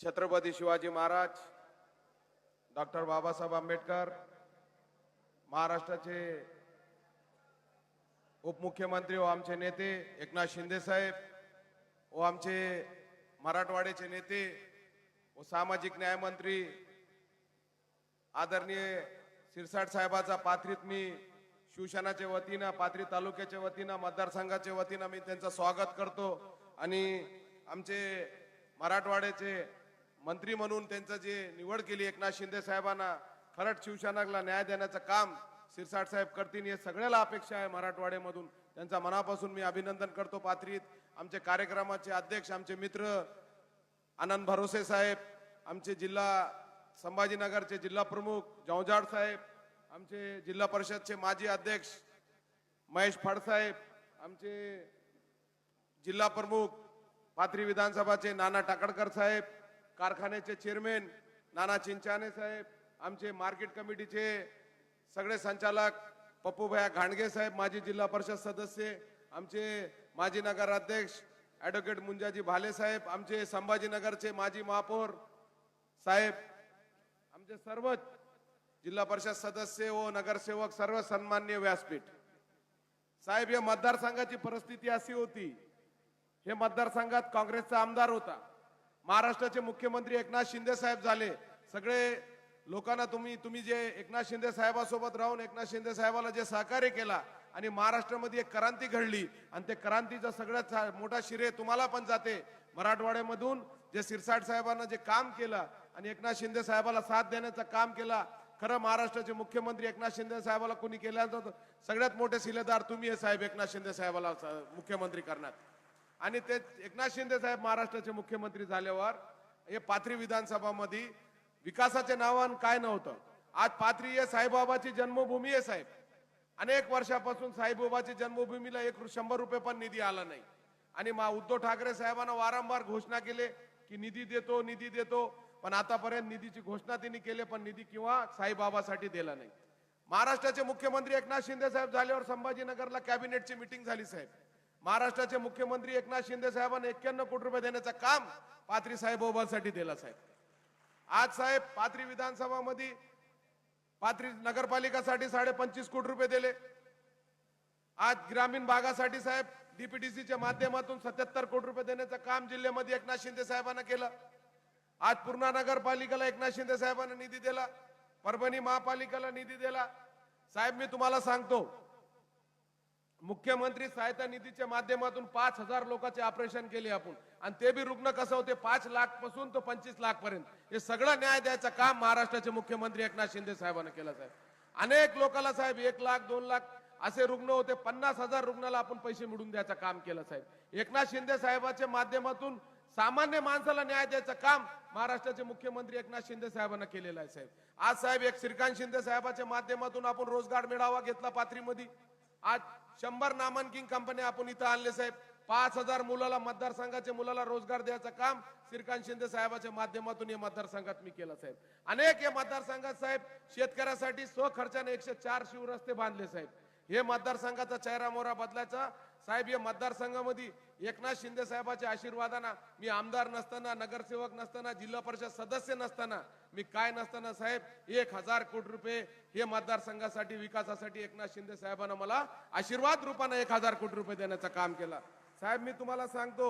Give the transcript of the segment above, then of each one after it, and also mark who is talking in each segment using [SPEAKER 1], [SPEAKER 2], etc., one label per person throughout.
[SPEAKER 1] Chhatrapati Shivaji Maharaj doctor Babasaheb Ambedkar महाराष्ट्राचे उपमुख्यमंत्री व आमचे नेते एकनाथ शिंदे साहेब व आमचे मराठवाड्याचे नेते व सामाजिक न्यायमंत्री आदरणीय सिरसाट साहेबाचा पात्रीत मी शिवसेनाच्या वतीनं पाथरी तालुक्याच्या वतीनं मतदारसंघाच्या वतीनं मी त्यांचं स्वागत करतो. आणि आमचे मराठवाड्याचे मंत्री म्हणून त्यांचं जे निवड केली एकनाथ शिंदे साहेबांना खरंच शिवसेनाला न्याय देण्याचं काम सिरसाट साहेब करतील हे सगळ्याला अपेक्षा आहे मराठवाड्यामधून. त्यांचा मनापासून मी अभिनंदन करतो पात्रीत आमचे कार्यक्रमाचे अध्यक्ष आमचे मित्र आनंद भरोसे साहेब आमचे जिल्हा संभाजीनगरचे जिल्हा प्रमुख जवजाड साहेब आमचे जिल्हा परिषदचे माजी अध्यक्ष महेश फडसाहेब आमचे जिल्हा प्रमुख पाथरी विधानसभाचे नाना टाकडकर साहेब कारखान्याचे चेअरमॅन नाना चिंचाने साहेब आमचे मार्केट कमिटीचे सगळे संचालक पप्पूभया घाणगे साहेब माजी जिल्हा परिषद सदस्य आमचे माजी नगराध्यक्ष ॲडव्होकेट मुंजाजी भाले साहेब आमचे संभाजीनगरचे माजी महापौर साहेब आमचे सर्वच जिल्हा परिषद सदस्य व नगरसेवक सर्व सन्मान्य व्यासपीठ. साहेब या मतदारसंघाची परिस्थिती अशी होती. हे मतदारसंघात काँग्रेसचा आमदार होता. महाराष्ट्राचे मुख्यमंत्री एकनाथ शिंदे साहेब झाले. सगळे लोकांना तुम्ही तुम्ही जे एकनाथ शिंदे साहेबासोबत राहून एकनाथ शिंदे साहेबाला जे सहकार्य केला आणि महाराष्ट्रामध्ये एक क्रांती घडली आणि ते क्रांतीचा सगळ्यात मोठा शिरे तुम्हाला पण जाते. मराठवाड्यामधून जे सिरसाट साहेबांना जे काम केलं आणि एकनाथ शिंदे साहेबाला साथ देण्याचं काम केला खरं महाराष्ट्राचे मुख्यमंत्री एकनाथ शिंदे साहेबाला कोणी केल्याचं सगळ्यात मोठे शिलेदार तुम्ही आहे साहेब एकनाथ शिंदे साहेबाला मुख्यमंत्री करण्यात आणि ते एकनाथ शिंदे साहेब महाराष्ट्राचे मुख्यमंत्री झाल्यावर हे पाथरी विधानसभामध्ये विकासाचे नावान काय नव्हतं. आज पाथरी हे साईबाबाची जन्मभूमी आहे साहेब. अनेक वर्षापासून साईबाबाची जन्मभूमीला एक शंभर रुपये पण निधी आला नाही. आणि मा उद्धव ठाकरे साहेबांना वारंवार घोषणा केले की निधी देतो निधी देतो. पण आतापर्यंत निधीची घोषणा त्यांनी केली पण निधी किंवा साईबाबासाठी दिला नाही. महाराष्ट्राचे मुख्यमंत्री एकनाथ शिंदे साहेब झाल्यावर संभाजीनगरला कॅबिनेटची मिटिंग झाली साहेब. महाराष्ट्राचे मुख्यमंत्री एकनाथ शिंदे साहेबांना एक्क्याण्णव कोटी रुपये देण्याचं काम पाथरी साहेबांसाठी दिलं साहेब. आज साहेब पाथरी विधानसभामध्ये पाथरी नगरपालिकासाठी साडे पंचवीस कोटी रुपये दिले. आज ग्रामीण भागासाठी साहेब डीपीडीसीच्या माध्यमातून सत्याहत्तर कोटी रुपये देण्याचं काम जिल्ह्यामध्ये एकनाथ शिंदे साहेबांना केलं. आज पूर्णा नगरपालिकेला एकनाथ शिंदे साहेबांना निधी दिला. परभणी महापालिकेला निधी दिला. साहेब मी तुम्हाला सांगतो मुख्यमंत्री सहायता निधीच्या माध्यमातून पाच हजार लोकांचे ऑपरेशन केले आपण. आणि ते बी रुग्ण कसं होते? पाच लाखपासून तो पंचवीस लाख पर्यंत. हे सगळं न्याय द्यायचं काम महाराष्ट्राचे मुख्यमंत्री एकनाथ शिंदे साहेबांना केलं साहेब. अनेक लोकांना साहेब एक लाख दोन लाख असे रुग्ण होते. पन्नास हजार रुग्णाला आपण पैसे मिळून द्यायचं काम केलं साहेब. एकनाथ शिंदे साहेबांच्या माध्यमातून सामान्य माणसाला न्याय द्यायचं काम महाराष्ट्राचे मुख्यमंत्री एकनाथ शिंदे साहेबांना केलेलं आहे साहेब. आज साहेब एक श्रीकांत शिंदे साहेबांच्या माध्यमातून आपण रोजगार मेळावा घेतला पाथरीमध्ये. आज शंभर नामांकित कंपन्या आपण इथं आणले साहेब. पाच हजार मुलाला मतदारसंघाच्या मुलाला रोजगार द्यायचं काम श्रीकांत शिंदे साहेबाच्या माध्यमातून या मतदारसंघात मी केलं साहेब. अनेक या मतदारसंघात साहेब शेतकऱ्यासाठी स्वखर्चाने एकशे चार शिवरस्ते बांधले साहेब. हे मतदारसंघाचा चेहरा मोहरा बदलायचा साहेब या मतदारसंघामध्ये एकनाथ शिंदे साहेबाच्या आशीर्वादानं मी आमदार नसताना नगरसेवक नसताना जिल्हा परिषद सदस्य नसताना मी काय नसताना साहेब एक हजार कोटी रुपये हे मतदारसंघासाठी विकासासाठी एकनाथ शिंदे साहेबांना मला आशीर्वाद रूपानं एक हजार कोटी रुपये देण्याचं काम केलं. साहेब मी तुम्हाला सांगतो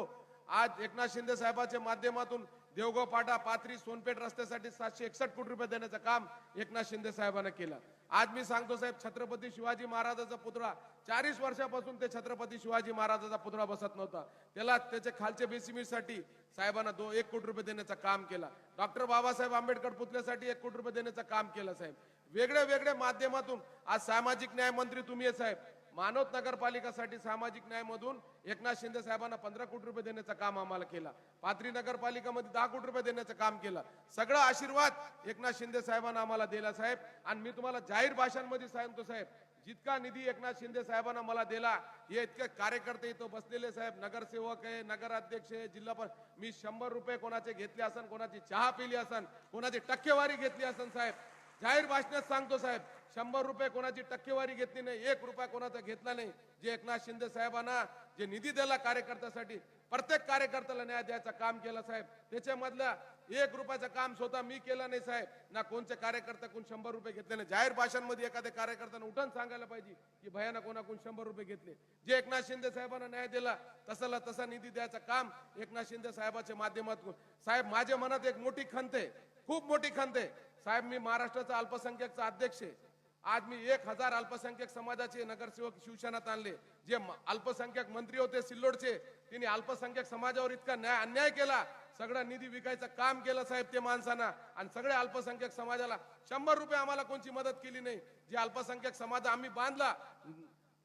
[SPEAKER 1] आज एकनाथ शिंदे साहेबाच्या माध्यमातून देवगाव पाटा पाथरी सोनपेठ रस्त्यासाठी सातशे एकसष्ट कोटी रुपये देण्याचं काम एकनाथ शिंदे साहेबांना केलं. आज मी सांगतो साहेब छत्रपती शिवाजी महाराजाचा पुतळा चाळीस वर्षापासून ते छत्रपती शिवाजी महाराजाचा पुतळा बसत नव्हता. त्याला त्याच्या खालच्या बेसिमीसाठी साहेबांना दो एक कोटी रुपये देण्याचं काम केलं. डॉक्टर बाबासाहेब आंबेडकर पुतळ्यासाठी एक कोटी रुपये देण्याचं काम केलं साहेब. वेगळ्या वेगळ्या माध्यमातून आज सामाजिक न्याय मंत्री तुम्ही साहेब. मानवत नगरपालिकासाठी सामाजिक न्यायमधून एकनाथ शिंदे साहेबांना पंधरा कोटी रुपये देण्याचं काम आम्हाला केलं. पाथरी नगरपालिकामध्ये दहा कोटी रुपये देण्याचं काम केलं. सगळं आशीर्वाद एकनाथ शिंदे साहेबांना आम्हाला दिला साहेब. आणि मी तुम्हाला जाहीर भाषांमध्ये सांगतो साहेब जितका निधी एकनाथ शिंदे साहेबांना मला दिला हे इतके कार्यकर्ते इथं बसलेले साहेब. नगरसेवक आहे नगराध्यक्ष आहे जिल्हा पण मी शंभर रुपये कोणाचे घेतले असन कोणाची चहा पिली असन कोणाची टक्केवारी घेतली असन साहेब. जाहीर भाषणात सांगतो साहेब शंभर रुपये कोणाची टक्केवारी घेतली नाही एक रुपया कोणाचा घेतला नाही. जे एकनाथ शिंदे साहेबांना जे निधी दिला कार्यकर्त्यासाठी प्रत्येक कार्यकर्त्याला न्याय द्यायचं काम केलं साहेब. त्याच्यामधलं एक रुपयाचं काम स्वतः मी केलं नाही साहेब. ना कोणचे कार्यकर्ता कोण शंभर रुपये घेतले नाही. जाहीर भाषांमध्ये एखाद्या कार्यकर्त्यानं उठून सांगायला पाहिजे की भयाना कोणाकडून शंभर रुपये घेतले? जे एकनाथ शिंदे साहेबांना न्याय दिला तसाला तसा निधी द्यायचं काम एकनाथ शिंदे साहेबाच्या माध्यमातून. साहेब माझ्या मनात एक मोठी खंत आहे. खूप मोठी खंत आहे. साहेब मी महाराष्ट्राचा अल्पसंख्याकचा अध्यक्ष आहे. आज मी एक हजार अल्पसंख्याक समाजाचे नगरसेवक शिवसेनात आणले. जे अल्पसंख्याक मंत्री होते सिल्लोडचे तिने अल्पसंख्याक समाजावर इतका न्याय अन्याय केला. सगळा निधी विकायचं काम केलं साहेब ते माणसांना. आणि सगळ्या अल्पसंख्याक समाजाला शंभर रुपये आम्हाला कोणची मदत केली नाही. जे अल्पसंख्याक समाज आम्ही बांधला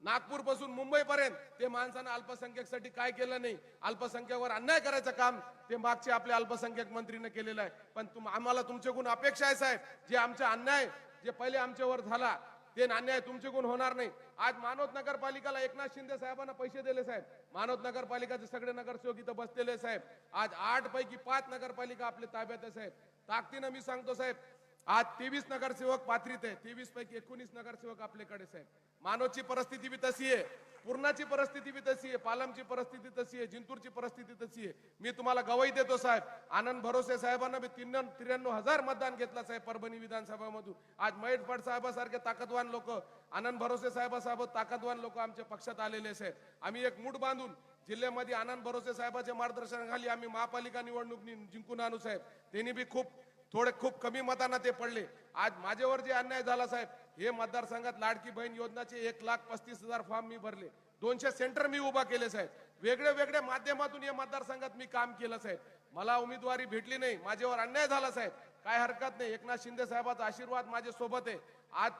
[SPEAKER 1] नागपूरपासून मुंबई पर्यंत ते माणसानं अल्पसंख्याकसाठी काय केलं नाही. अल्पसंख्यावर अन्याय करायचं काम ते मागचे आपल्या अल्पसंख्याक मंत्रीने केलेलं आहे. पण तुम आम्हाला तुमच्याकडून अपेक्षा आहे साहेब. जे आमचा अन्याय जे पहिले आमच्यावर झाला ते अन्याय गुण होणार नाही. आज मानवत नगरपालिकाला एकनाथ शिंदे साहेबांना पैसे दिले साहेब. मानवत नगरपालिकाचे सगळे नगरसेवक इथं बसलेले साहेब. आज आठ पैकी पाच नगरपालिका आपल्या ताब्यात आहे साहेब. ताकदीनं मी सांगतो साहेब आज तेवीस नगरसेवक पात्रित आहे तेवीस पैकी एकोणीस नगरसेवक आपल्याकडे साहेब. मानवची परिस्थिती बी तशी आहे. पूर्णाची परिस्थिती बी तशी आहे. पालमची परिस्थिती तशी आहे. जिंतूरची परिस्थिती तशी आहे. मी तुम्हाला गवाही देतो साहेब. आनंद भरोसे साहेबांना बी तीन त्र्याण्णव हजार मतदान घेतला साहेब परभणी विधानसभामधून. आज महेश भट साहेबासारखे ताकदवान लोक आनंद भरोसे साहेबासाहेब ताकदवान लोक आमच्या पक्षात आलेले साहेब. आम्ही एक मूठ बांधून जिल्ह्यामध्ये आनंद भरोसे साहेबाच्या मार्गदर्शनाखाली आम्ही महापालिका निवडणूक जिंकून आणू साहेब. त्यांनी बी खूप थोडे खूप कमी मतांना ते पडले. आज माझ्यावर जे अन्याय झाला साहेब हे मतदारसंघात लाडकी बहीण योजनाचे एक लाख पस्तीस हजार फॉर्म मी भरले. दोनशे सेंटर मी उभा केले साहेब. वेगळ्या वेगळ्या माध्यमातून या मतदारसंघात मी काम केलं साहेब. मला उमेदवारी भेटली नाही माझ्यावर अन्याय झाला साहेब. काय हरकत नाही एकनाथ शिंदे साहेबाचा आशीर्वाद माझ्या सोबत आहे. आज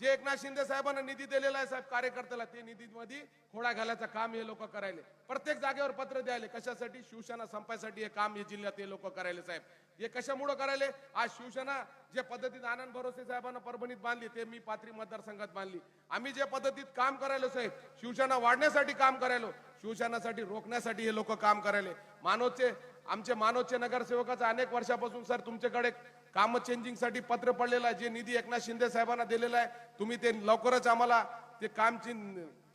[SPEAKER 1] जे एकनाथ शिंदे साहेबांना निधी दिलेला आहे साहेब कार्यकर्त्याला ते निधीमध्ये खोडा घालायचं काम हे लोक करायले. प्रत्येक जागेवर पत्र द्यायले कशासाठी? शिवसेना संपायसाठी हे काम हे जिल्ह्यात हे लोक करायले साहेब. हे कशामुळं करायले? आज शिवसेना जे पद्धतीत आनंद भरोसे साहेबांना परभणीत बांधली ते मी पात्री मतदारसंघात बांधली. आम्ही जे पद्धतीत काम करायलो साहेब शिवसेना वाढण्यासाठी काम करायलो शिवसेनासाठी रोखण्यासाठी हे लोक काम करायले. मानवचे आमचे मानवचे नगरसेवकाचं अनेक वर्षापासून सर तुमच्याकडे काम चेंजिंगसाठी पत्र पडलेलं आहे जे निधी एकनाथ शिंदे साहेबांना दिलेला आहे तुम्ही ते लवकरच आम्हाला ते काम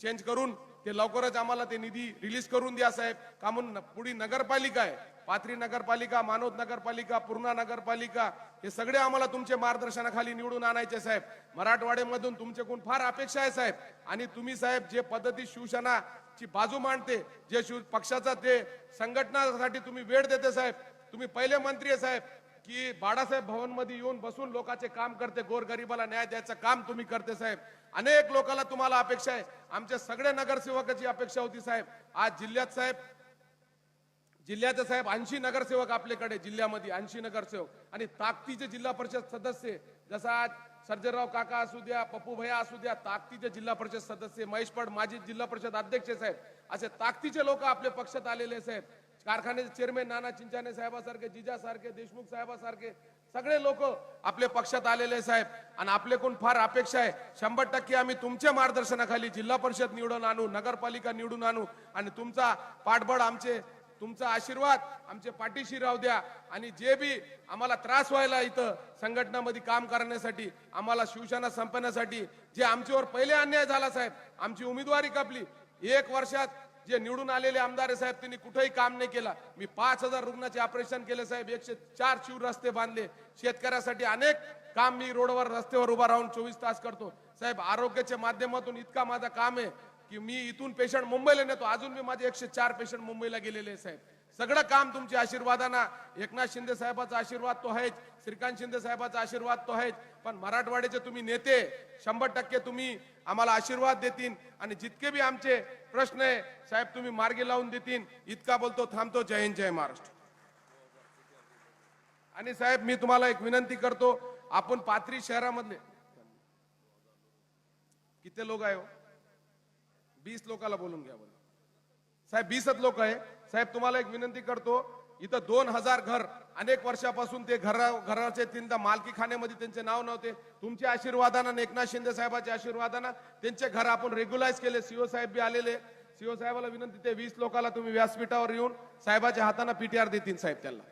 [SPEAKER 1] चेंज करून ते लवकरच आम्हाला ते निधी रिलीज करून द्या साहेब. का म्हणून पुढी नगरपालिका आहे पाथरी नगरपालिका मानोद नगरपालिका पूर्णा नगरपालिका हे सगळे आम्हाला तुमच्या मार्गदर्शनाखाली निवडून आणायचे साहेब. मराठवाड्यामधून तुमच्याकडून फार अपेक्षा आहे साहेब. आणि तुम्ही साहेब जे पद्धती शिवसेना ची बाजू मांडते जे शिव पक्षाचा ते संघटनासाठी तुम्ही वेळ देते साहेब. तुम्ही पहिले मंत्री आहे साहेब की बाळासाहेब भवनमध्ये येऊन बसून लोकांचे काम करते गोरगरिबाला न्याय द्यायचं काम तुम्ही करते साहेब. अनेक लोकांना तुम्हाला अपेक्षा आहे. आमच्या सगळ्या नगरसेवकाची अपेक्षा होती साहेब. आज जिल्ह्यात साहेब जिल्ह्याचे साहेब ऐंशी नगरसेवक आपल्याकडे जिल्ह्यामध्ये ऐंशी नगरसेवक. आणि ताकदीचे जिल्हा परिषद सदस्य जसा आज काका असू द्या पप्पू भैया असू द्या ताकदीचे जिल्हा परिषद सदस्य महेश पड माजी जिल्हा परिषद अध्यक्ष साहेब. असे ताकदीचे लोक आपल्या पक्षात आलेले साहेब. कारखान्याचे चेअरमॅन नाना चिंचाने साहेबासारखे जिजासारखे देशमुख साहेबासारखे सगळे लोक आपल्या पक्षात आलेले साहेब. आणि आपल्याकडून फार अपेक्षा आहे. शंभर टक्के आम्ही तुमच्या मार्गदर्शनाखाली जिल्हा परिषद निवडून आणू नगरपालिका निवडून आणू. आणि तुमचा पाठबळ आमचे तुमचा आशीर्वाद आमचे पाठीशी राहू द्या. आणि जे बी आम्हाला त्रास व्हायला इथं संघटनामध्ये काम करण्यासाठी आम्हाला शिवसेना संपण्यासाठी जे आमच्यावर पहिले अन्याय झाला साहेब आमची उमेदवारी कापली. एक वर्षात जे निवडून आलेले आमदार आहे साहेब त्यांनी कुठेही काम नाही केला. मी पाच हजार रुग्णाचे ऑपरेशन केले साहेब एकशे चार शिव रस्ते बांधले. शेतकऱ्यासाठी अनेक काम मी रोडवर रस्त्यावर उभा राहून चोवीस तास करतो. साहेब आरोग्याच्या माध्यमातून इतका माझा काम आहे. की मी इथून पेशंट मुंबईला नेतो. अजून मी माझे एकशे चार पेशंट मुंबईला गेलेले साहेब. सगळं काम तुमच्या आशीर्वादाना. एकनाथ शिंदे साहेबाचा आशीर्वाद तो आहेच. श्रीकांत शिंदे साहेबाचा आशीर्वाद तो आहेच. पण मराठवाड्याचे तुम्ही नेते शंभर टक्के तुम्ही आम्हाला आशीर्वाद देतील आणि जितके बी आमचे प्रश्न आहे साहेब तुम्ही मार्गी लावून देतील इतका बोलतो थांबतो. जय हिंद जय महाराष्ट्र. आणि साहेब मी तुम्हाला एक विनंती करतो आपण पाथरी शहरामधले. किती लोक आहे हो? बीस लोकाला बोलून घ्या बोला साहेब बीसच लोक आहे. साहेब तुम्हाला एक विनंती करतो इथं दोन हजार घर अनेक वर्षापासून ते घरा घराचे तीनदा मालकी खाण्यामध्ये त्यांचे नाव नव्हते. तुमच्या आशीर्वादानं एकनाथ शिंदे साहेबाच्या आशीर्वादानं त्यांचे घर आपण रेग्युलाइज केले. सीओ साहेब बी आलेले. सीओ साहेबाला विनंती ते वीस लोकाला तुम्ही व्यासपीठावर येऊन साहेबाच्या हाताने पीटीआर देतील साहेब त्याला